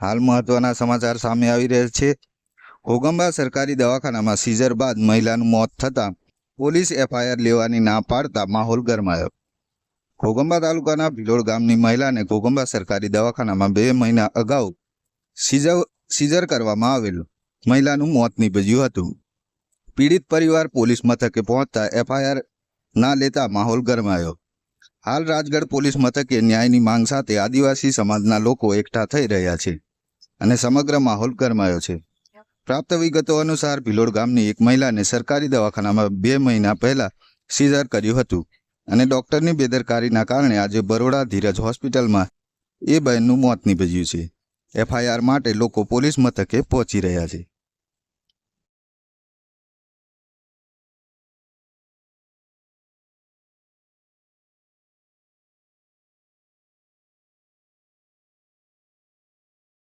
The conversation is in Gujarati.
હાલ મહત્વના સમાચાર સામે આવી રહ્યા છે. ઘોગંબા સરકારી દવાખાનામાં સીઝર બાદ મહિલાનું મોત થતાં પોલીસ એફઆઈઆર લેવાની ના પાડતા માહોલ ગરમાયો. ઘોગંબા તાલુકાના ભિલોડ ગામની મહિલાને ઘોગંબા સરકારી દવાખાનામાં બે મહિના અગાઉ સીઝર સીઝર કરવામાં આવેલ. મહિલાનું મોત નીપજ્યું હતું. પીડિત પરિવાર પોલીસ મથકે પહોંચતા એફઆઈઆર ના લેતા માહોલ ગરમાયો. હાલ રાજગઢ પોલીસ મથકે ન્યાયની માંગ સાથે આદિવાસી સમાજના લોકો એકઠા થઈ રહ્યા છે. અને સમગ્ર માહોલ ગરમાયો છે. પ્રાપ્ત વિગતો અનુસાર ભિલોડ ગામની એક મહિલાને સરકારી દવાખાનામાં બે મહિના પહેલા સીઝર કર્યું હતું અને ડોક્ટરની બેદરકારીના કારણે આજે બરોડા ધીરજ હોસ્પિટલમાં એ બહેનનું મોત નીપજ્યું છે. એફઆઈઆર માટે લોકો પોલીસ મથકે પહોંચી રહ્યા છે.